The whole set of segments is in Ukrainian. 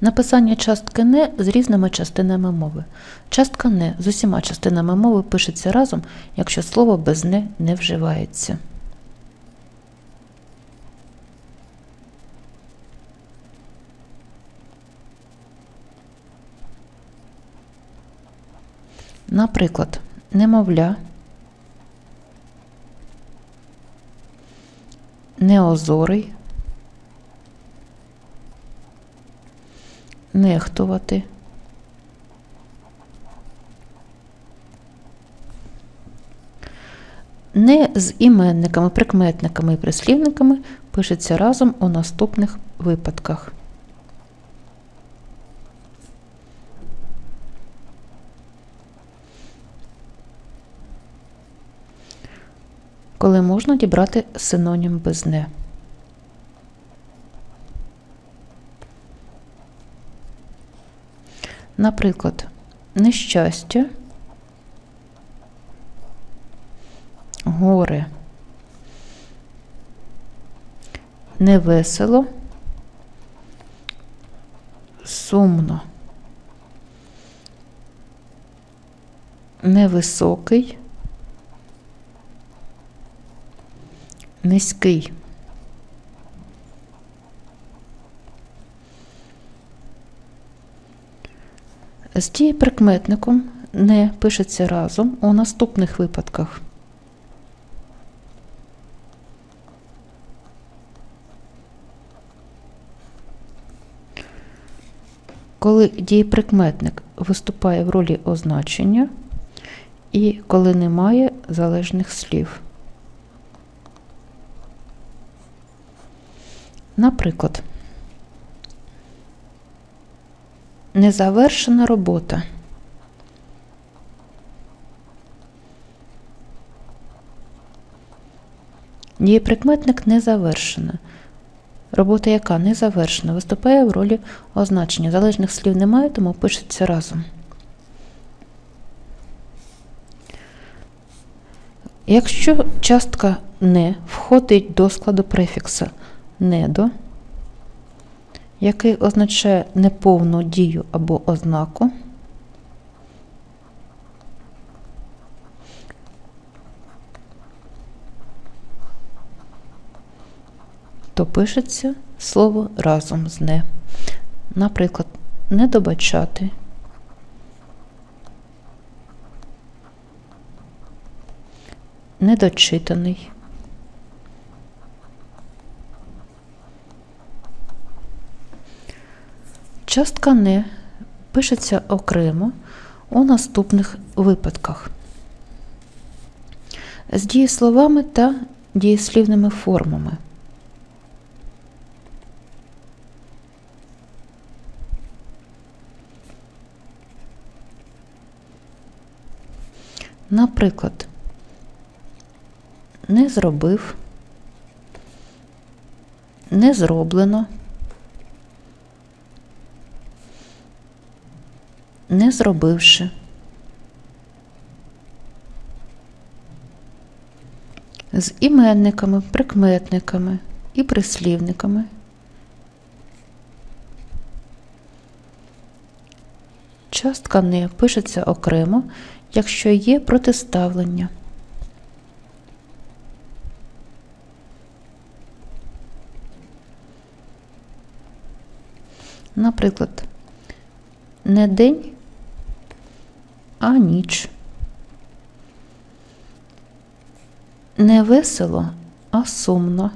Написання частки не з різними частинами мови. Частка не з усіма частинами мови пишеться разом, якщо слово без не не вживається. Наприклад, немовля, неозорий, нехтувати. Не з іменниками, прикметниками і прислівниками пишеться разом у наступних випадках. Коли можна дібрати синонім без не. Наприклад, нещастя, горе, невесело, сумно, невисокий, низький. З дієприкметником не пишеться разом у наступних випадках. Коли дієприкметник виступає в ролі означення і коли немає залежних слів. Наприклад, Незавершена робота. Дієприкметник незавершена. Робота, яка не завершена, виступає в ролі означення. Залежних слів немає, тому пишеться разом. Якщо частка не входить до складу префікса недо, який означає неповну дію або ознаку. То пишеться слово разом з не. Наприклад, недобачати, недочитаний. Частка не пишеться окремо у наступних випадках з дієсловами та дієслівними формами. Наприклад, не зробив, не зроблено. Не зробивши. З іменниками, прикметниками і прислівниками. Частка не пишеться окремо, якщо є протиставлення. Наприклад, не день, а ніч. Не весело, а сумно.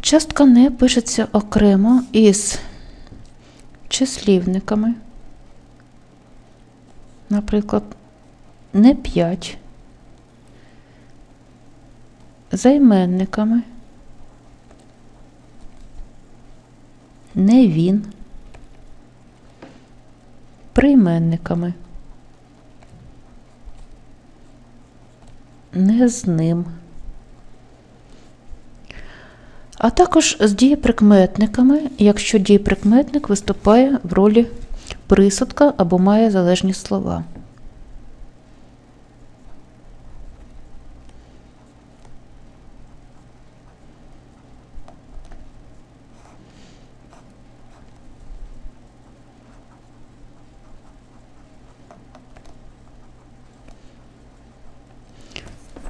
Частка не пишеться окремо із числівниками. Наприклад, не п'ять, займенниками. Не він, прийменниками, не з ним, а також з дієприкметниками, якщо дієприкметник виступає в ролі присудка або має залежні слова.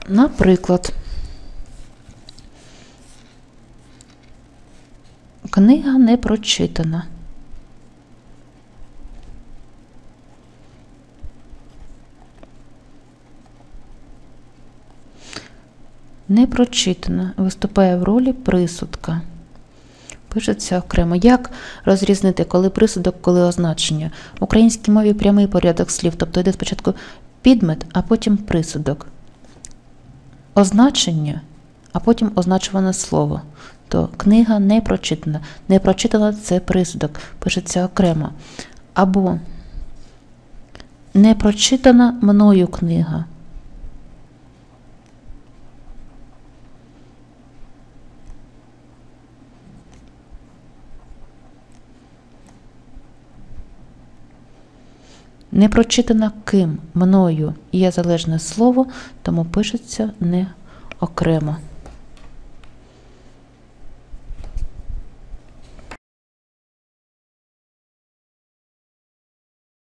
Наприклад, книга не прочитана. Не прочитана. Виступає в ролі присудка. Пишеться окремо. Як розрізнити, коли присудок, коли означення? В українській мові прямий порядок слів, тобто йде спочатку підмет, а потім присудок. Означення, а потім означуване слово. То книга не прочитана. Не прочитана це присудок, пишеться окремо. Або не прочитана мною книга. Не прочитана ким мною є залежне слово, тому пишеться не окремо.